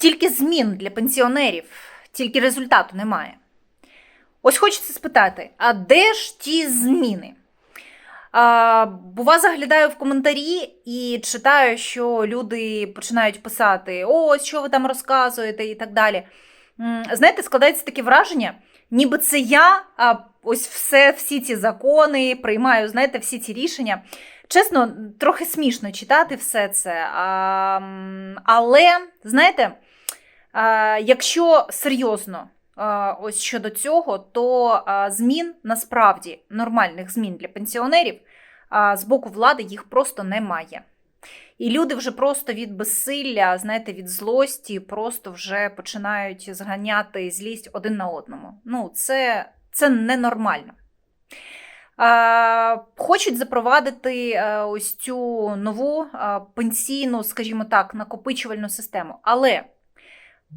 Стільки змін для пенсіонерів, тільки результату немає. Ось хочеться спитати: а де ж ті зміни? А, бува, заглядаю в коментарі і читаю, що люди починають писати: ось що ви там розказуєте, і так далі. Знаєте, складається таке враження, ніби це я, а ось все, всі ці закони приймаю, знаєте, всі ці рішення. Чесно, трохи смішно читати все це. А, але, знаєте, якщо серйозно ось щодо цього, то змін насправді нормальних змін для пенсіонерів з боку влади їх просто немає. І люди вже просто від безсилля, знаєте, від злості, просто вже починають зганяти злість один на одному. Ну, це, це ненормально. Хочуть запровадити е, ось цю нову пенсійну, скажімо так, накопичувальну систему. Але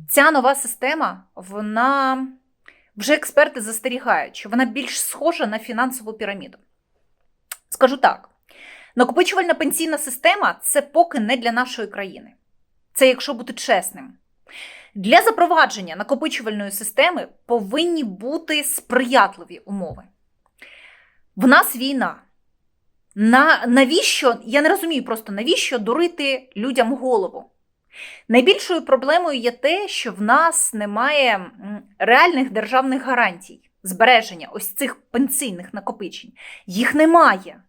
ця нова система, вона вже експерти застерігають, що вона більш схожа на фінансову піраміду. Скажу так: накопичувальна пенсійна система це поки не для нашої країни. Це якщо бути чесним. Для запровадження накопичувальної системи повинні бути сприятливі умови. В нас війна. На, навіщо? Я не розумію просто, навіщо дурити людям голову? Найбільшою проблемою є те, що в нас немає реальних державних гарантій збереження ось цих пенсійних накопичень. Їх немає.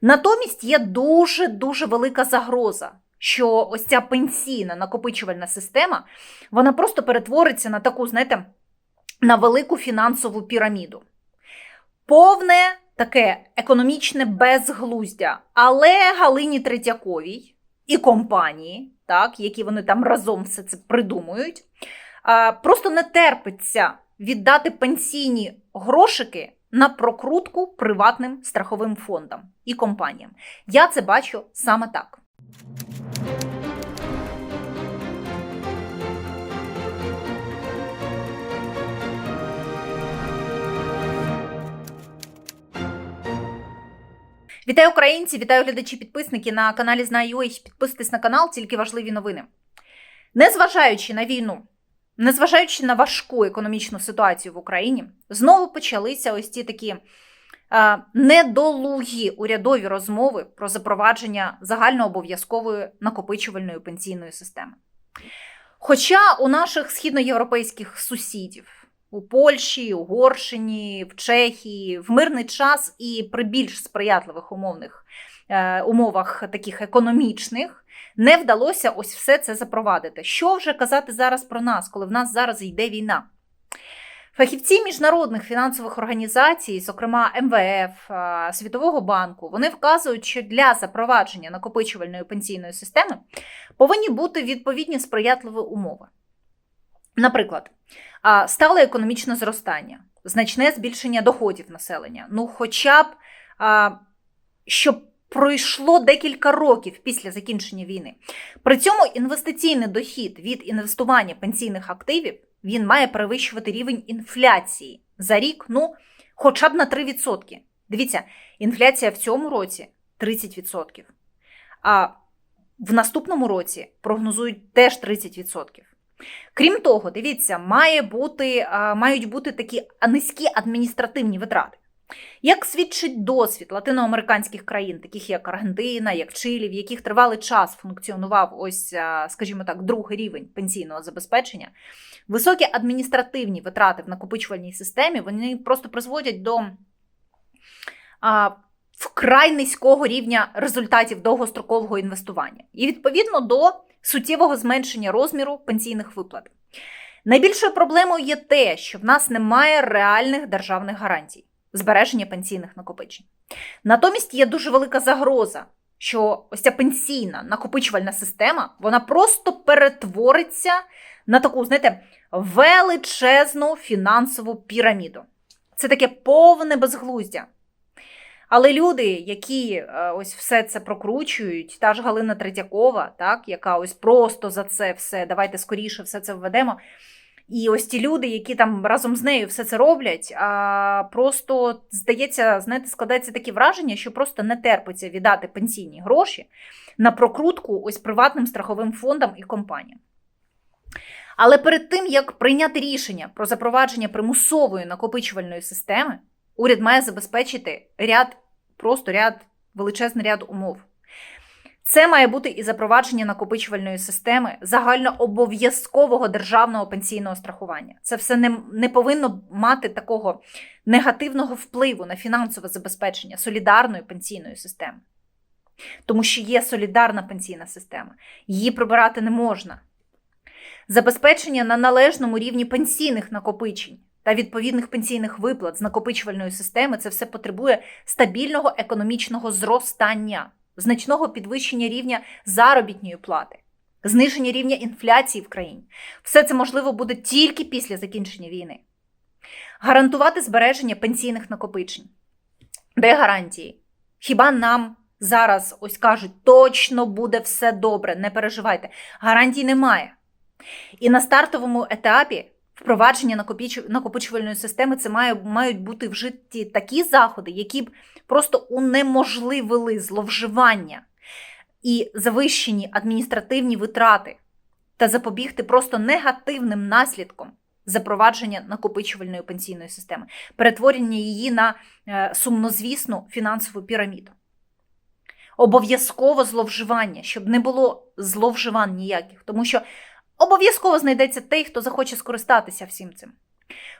Натомість є дуже-дуже велика загроза, що ось ця пенсійна накопичувальна система вона просто перетвориться на таку, знаєте, на велику фінансову піраміду. Повне таке економічне безглуздя. Але Галині Третьяковій і компанії, так, які вони там разом все це придумують, просто не терпиться віддати пенсійні грошики на прокрутку приватним страховим фондам і компаніям. Я це бачу саме так. Вітаю українці, вітаю глядачі, підписники на каналі Знаю.ua. Підписуйтесь на канал, тільки важливі новини. Незважаючи на війну, незважаючи на важку економічну ситуацію в Україні, знову почалися ось ці такі е, недолугі урядові розмови про запровадження загальнообов'язкової накопичувальної пенсійної системи. Хоча у наших східноєвропейських сусідів у Польщі, Угорщині, в Чехії в мирний час і при більш сприятливих умовних е, умовах таких економічних не вдалося ось все це запровадити. Що вже казати зараз про нас, коли в нас зараз йде війна? Фахівці міжнародних фінансових організацій, зокрема МВФ, е, Світового банку, вони вказують, що для запровадження накопичувальної пенсійної системи повинні бути відповідні сприятливі умови. Наприклад, стале економічне зростання, значне збільшення доходів населення. Ну, хоча б щоб пройшло декілька років після закінчення війни. При цьому інвестиційний дохід від інвестування пенсійних активів він має перевищувати рівень інфляції за рік, ну, хоча б на 3%. Дивіться, інфляція в цьому році 30%. А в наступному році прогнозують теж 30%. Крім того, дивіться, має бути, мають бути такі низькі адміністративні витрати. Як свідчить досвід латиноамериканських країн, таких як Аргентина, як Чилі, в яких тривалий час функціонував ось, скажімо так, другий рівень пенсійного забезпечення, високі адміністративні витрати в накопичувальній системі вони просто призводять до а, вкрай низького рівня результатів довгострокового інвестування. І відповідно до суттєвого зменшення розміру пенсійних виплат. Найбільшою проблемою є те, що в нас немає реальних державних гарантій збереження пенсійних накопичень. Натомість є дуже велика загроза, що ось ця пенсійна накопичувальна система вона просто перетвориться на таку, знаєте, величезну фінансову піраміду. Це таке повне безглуздя. Але люди, які е, ось все це прокручують, та ж Галина Третьякова, так, яка ось просто за це все, давайте скоріше все це введемо. І ось ті люди, які там разом з нею все це роблять, а просто здається, знаєте, складається таке враження, що просто не терпиться віддати пенсійні гроші на прокрутку ось приватним страховим фондам і компаніям. Але перед тим як прийняти рішення про запровадження примусової накопичувальної системи, уряд має забезпечити ряд, просто ряд, величезний ряд умов. Це має бути і запровадження накопичувальної системи загальнообов'язкового державного пенсійного страхування. Це все не, не повинно мати такого негативного впливу на фінансове забезпечення солідарної пенсійної системи. Тому що є солідарна пенсійна система, її прибирати не можна. Забезпечення на належному рівні пенсійних накопичень та відповідних пенсійних виплат з накопичувальної системи це все потребує стабільного економічного зростання, значного підвищення рівня заробітної плати, зниження рівня інфляції в країні. Все це можливо буде тільки після закінчення війни. Гарантувати збереження пенсійних накопичень. Де гарантії? Хіба нам зараз ось кажуть, точно буде все добре, не переживайте. Гарантій немає. І на стартовому етапі впровадження накопичувальної системи це має, мають бути вжиті такі заходи, які б просто унеможливили зловживання і завищені адміністративні витрати та запобігти просто негативним наслідком запровадження накопичувальної пенсійної системи, перетворення її на е, сумнозвісну фінансову піраміду. Обов'язково зловживання, щоб не було зловживань ніяких, тому що обов'язково знайдеться той, хто захоче скористатися всім цим.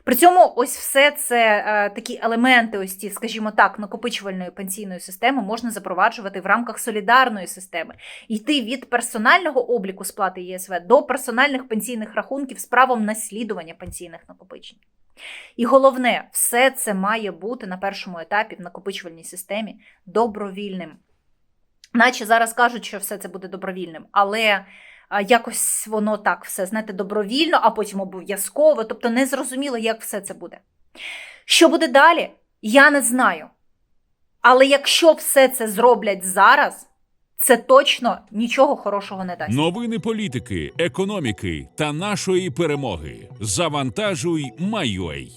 При цьому ось все це е, такі елементи, ось ці, скажімо так, накопичувальної пенсійної системи можна запроваджувати в рамках солідарної системи, йти від персонального обліку сплати ЄСВ до персональних пенсійних рахунків з правом наслідування пенсійних накопичень. І головне, все це має бути на першому етапі в накопичувальній системі добровільним. Наче зараз кажуть, що все це буде добровільним, але якось воно так все, знаєте, добровільно, а потім обов'язково. Тобто не зрозуміло, як все це буде. Що буде далі, я не знаю. Але якщо все це зроблять зараз, це точно нічого хорошого не дасть. Новини політики, економіки та нашої перемоги. Завантажуй, майой.